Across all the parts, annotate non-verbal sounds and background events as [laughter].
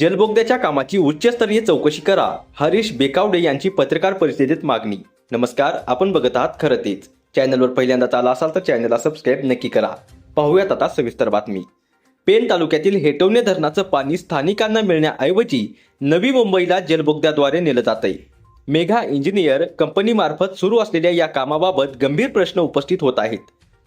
जलबोगद्याच्या कामाची उच्चस्तरीय चौकशी करा. हरीश बेकावडे यांची पत्रकार परिषदेत मागणी. नमस्कार आपण बघत आहात खरं तेच. चॅनलवर पहिल्यांदाच आला असाल तर चॅनलला सबस्क्राईब नक्की करा. पाहूयात आता सविस्तर बातमी. पेन तालुक्यातील हेटवणे धरणाचं पाणी स्थानिकांना मिळण्याऐवजी नवी मुंबईला जलबोगद्याद्वारे नेलं जात आहे मेघा इंजिनियर कंपनीमार्फत सुरू असलेल्या या कामाबाबत गंभीर प्रश्न उपस्थित होत आहेत.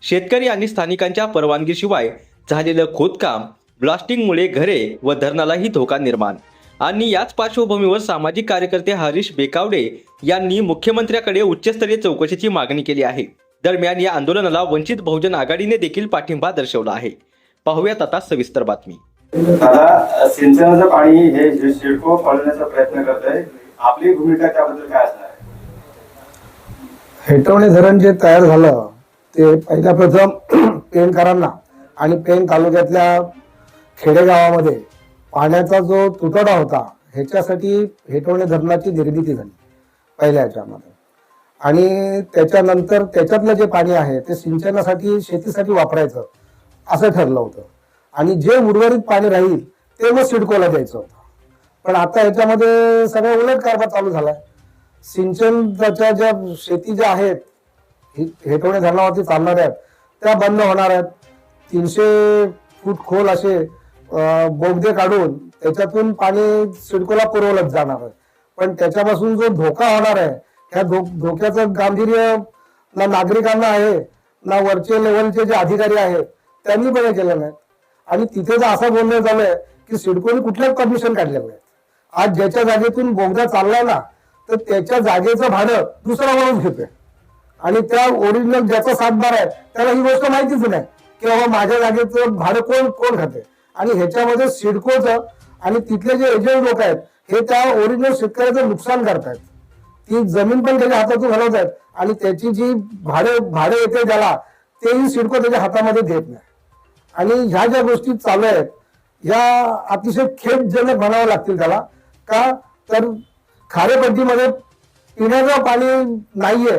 शेतकरी आणि स्थानिकांच्या परवानगीशिवाय झालेलं खोदकाम ब्लास्टिंगमुळे घरे व धरणालाही धोका निर्माण. आणि याच पार्श्वभूमीवर सामाजिक कार्यकर्ते हरीश बेकावडे यांनी मुख्यमंत्र्याकडे उच्चस्तरीय चौकशीची मागणी केली आहे. दरम्यान या आंदोलनाला वंचित बहुजन आघाडीने देखील पाठिंबा दर्शवला आहे. पाहूयात आता सविस्तर बातमी. दादा सिंचनाचं पाणी हे जे शिडको पळण्याचा प्रयत्न करत आहे आपली भूमिका त्याबद्दल काय असणार? हेटवणे धरण जे तयार झालं ते पहिल्या प्रथम [clears throat] पेणकरांना आणि पेण तालुक्यातल्या खेडेगावामध्ये पाण्याचा जो तुटवडा होता ह्याच्यासाठी हेटवणे धरणाची निर्मिती झाली पहिल्या ह्याच्यामध्ये. आणि त्याच्यानंतर त्याच्यातलं जे पाणी आहे ते सिंचनासाठी शेतीसाठी वापरायचं असं ठरलं होतं. आणि जे उर्वरित पाणी राहील ते मग सिडकोला द्यायचं होतं. पण आता ह्याच्यामध्ये सगळं उलट कारभार चालू झालाय. सिंचनाच्या ज्या शेती ज्या आहेत हे- हेटवणे धरणावरती चालणाऱ्या आहेत त्या बंद होणार आहेत. तीनशे फूट खोल असे बोगदे काढून त्याच्यातून पाणी सिडकोला पुरवलं जाणार आहे. पण त्याच्यापासून जो धोका होणार आहे त्या धो धोक्याचं गांभीर्य ना नागरिकांना आहे ना वरचे लेवलचे जे अधिकारी आहेत त्यांनी पण हे केलं नाही आणि तिथे जर असं बोलणं झालंय की सिडकोने कुठल्याच परमिशन काढलेलं नाही आज ज्याच्या जागेतून बोगदा चाललाय ना तर त्याच्या जागेचं भाडं दुसरा माणूस घेतोय. आणि त्या ओरिजिनल ज्याचा सातबार आहे त्याला ही गोष्ट माहितीच नाही की बाबा माझ्या जागेचं भाडं कोण कोण खाते? आणि ह्याच्यामध्ये सिडकोचं आणि तिथले जे एजंट लोक आहेत हे त्या ओरिजिनल शेतकऱ्याचं नुकसान करतायत. ती जमीन पण त्याच्या हातातून घालवत आहेत आणि त्याची जी भाडे भाडे येते त्याला तेही सिडको त्याच्या हातामध्ये देत नाही. आणि ह्या ज्या गोष्टी चालू आहेत या अतिशय खेदजनक म्हणाव्या लागतील त्याला. का? तर खारेपट्टीमध्ये पिण्याचं पाणी नाहीये.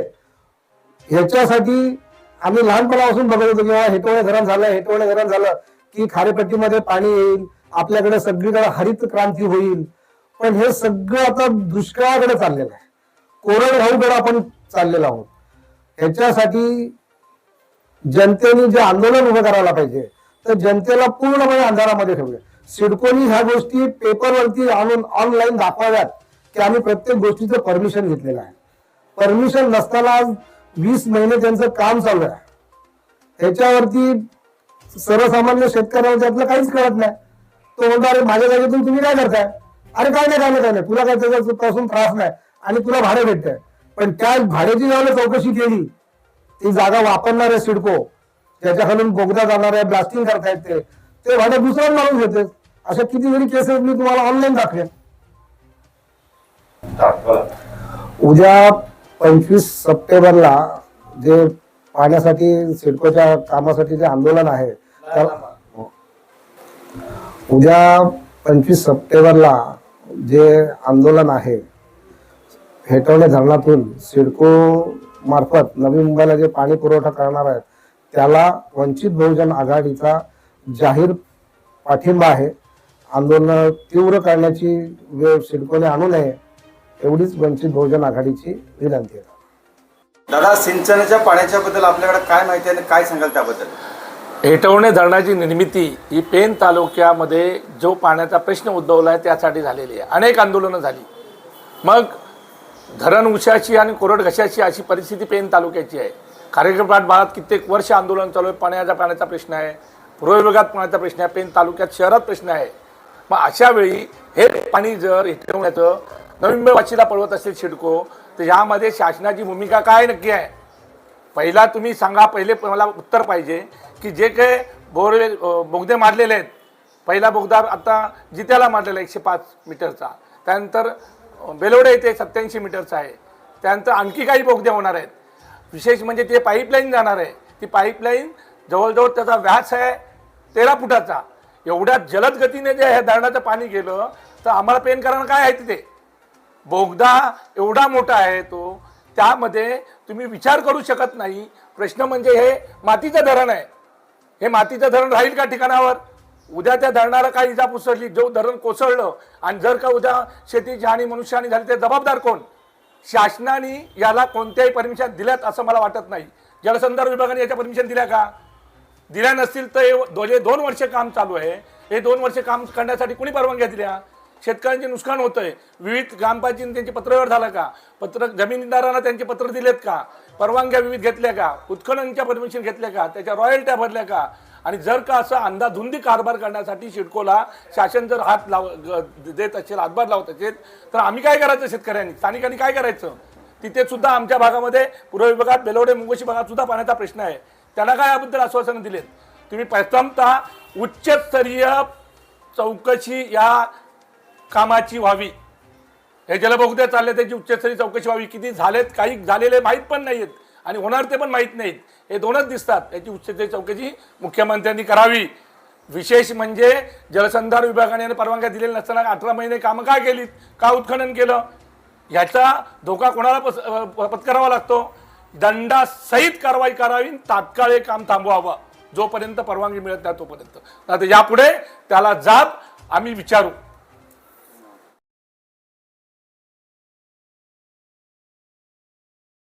ह्याच्यासाठी आम्ही लहानपणापासून बघत होतो किंवा हेटवणे धरण झालं हेटवणे धरण झालं. की खारेपट्टीमध्ये पाणी येईल आपल्याकडे सगळीकडे हरित क्रांती होईल. पण हे सगळं आता दुष्काळाकडे चाललेलं आहे. कोरडवाहूकडे आपण चाललेलो आहोत. ह्याच्यासाठी जनतेने जे आंदोलन उभं करायला पाहिजे तर जनतेला पूर्णपणे अंधारामध्ये ठेवूया. सिडकोनी ह्या गोष्टी पेपरवरती आणून ऑनलाईन दाखवाव्यात की आम्ही प्रत्येक गोष्टीचं परमिशन घेतलेलं आहे. परमिशन नसताना आज वीस महिने त्यांचं काम चालू आहे. त्याच्यावरती सर्वसामान्य शेतकऱ्याला त्यातलं काहीच कळत नाही. तो म्हणतो अरे माझ्या जागेतून तुम्ही काय करताय? अरे काय नाही काय नाही काय नाही. तुला काय त्याच्यापासून त्रास नाही आणि तुला भाडं भेटतंय. पण त्या भाड्याची ज्यावेळेला चौकशी केली. ती जागा वापरणार आहे सिडको. त्याच्या खालून बोगदा जाणार आहे ब्लास्टिंग करतायत ते. ते भाडं दुसऱ्याच माणूस घेते अशा किती जरी केसेस मी तुम्हाला ऑनलाईन दाखवेन. उद्या पंचवीस सप्टेंबरला जे पाण्यासाठी सिडकोच्या कामासाठी जे आंदोलन आहे तर उद्या पंचवीस सप्टेंबरला जे आंदोलन आहे हेटवणे धरणातून सिडको मार्फत नवी मुंबईला जे पाणी पुरवठा करणार आहेत त्याला वंचित बहुजन आघाडीचा जाहीर पाठिंबा आहे. आंदोलन तीव्र करण्याची वेळ सिडकोने आणू नये एवढीच वंचित बहुजन आघाडीची विनंती आहे. दादा सिंचनाच्या पाण्याच्या बद्दल आपल्याकडे काय माहिती आहे आणि काय सांगाल त्याबद्दल? हेटवणे धरणाची निर्मिती ही पेन तालुक्यामध्ये जो पाण्याचा प्रश्न उद्भवला आहे त्यासाठी झालेली आहे. अनेक आंदोलनं झाली. मग धरण उशाची आणि कोरड घशाची अशी परिस्थिती पेन तालुक्याची आहे. कार्यक्रमात भागात कित्येक वर्ष आंदोलन चालू आहे. पाण्याचा पाण्याचा प्रश्न आहे. पूर्व विभागात पाण्याचा प्रश्न आहे. पेन तालुक्यात शहरात प्रश्न आहे. मग अशा वेळी हे पाणी जर हिटवण्याचं नवीन वाशीला पळवत असेल शिडको तर यामध्ये शासनाची भूमिका काय नक्की आहे? पहिला तुम्ही सांगा पहिले मला उत्तर पाहिजे की जे काही बोरवे बोगदे मारलेले आहेत पहिला बोगदा आता जित्याला मारलेला एकशे पाच मीटरचा. त्यानंतर बेलोडे बेलवडे येथे सत्याऐंशी मीटरचा आहे. त्यानंतर आणखी काही बोगदे होणार आहेत. विशेष म्हणजे ते पाईपलाईन जाणार आहे. ती पाईपलाईन जवळजवळ त्याचा व्यास आहे तेरा फुटाचा. एवढ्या जलद गतीने जे हे धरणाचं पाणी गेलं तर आम्हाला पेन पेनकरांना काय आहे तिथे? बोगदा एवढा मोठा आहे तो त्यामध्ये तुम्ही विचार करू शकत नाही. प्रश्न म्हणजे हे मातीचं धरण आहे. हे मातीचं धरण राहील का ठिकाणावर? उद्या त्या धरणाला काही इजा पुसरली जो धरण कोसळलं आणि जर का उद्या शेतीची हानी मनुष्यहानी झाली ते जबाबदार कोण? शासनाने याला कोणत्याही परमिशन दिल्यात असं मला वाटत नाही. जलसंधारण विभागाने याच्या परमिशन दिल्या का? दिल्या नसतील तर हे दोन दोन वर्ष काम चालू आहे. हे दोन वर्ष काम करण्यासाठी कुणी परवानग्या दिल्या? शेतकऱ्यांचे नुकसान होतंय. विविध ग्रामपंचायतीने त्यांचे पत्रव्यवहार झाला का? पत्र जमीनदारांना त्यांचे पत्र दिलेत का? परवानग्या विविध घेतल्या का? उत्खननच्या परमिशन घेतल्या का? त्याच्या रॉयल्ट्या भरल्या का? आणि जर का असं अंधाधुंदी कारभार करण्यासाठी सिडकोला शासन जर हात लाव देत असेल हातभार लावत असेल तर आम्ही काय करायचं शेतकऱ्यांनी? स्थानिकांनी काय करायचं? तिथे सुद्धा आमच्या भागामध्ये पूर्व विभागात बेलवडे मुंगोशी भागात सुद्धा पाण्याचा प्रश्न आहे. त्यांना काय याबद्दल आश्वासनं दिलेत? तुम्ही प्रथमतः उच्चस्तरीय चौकशी या कामाची व्हावी. हे जलबहुद्या चालले त्याची उच्चस्तरीय चौकशी व्हावी. किती झालेत काही झालेले माहीत पण नाहीत आणि होणार ते पण माहीत नाहीत. हे दोनच दिसतात. याची उच्चस्तरीय चौकशी मुख्यमंत्र्यांनी करावी. विशेष म्हणजे जलसंधार विभागाने परवानग्या दिलेल्या नसताना अठरा महिने कामं का केलीत? का उत्खनन केलं? ह्याचा धोका कोणाला पस- पत्करावा लागतो? दंडासहित कारवाई करावी तात्काळ हे काम थांबवावं. जोपर्यंत परवानगी मिळत नाही तोपर्यंत. आता यापुढे त्याला जाब आम्ही विचारू.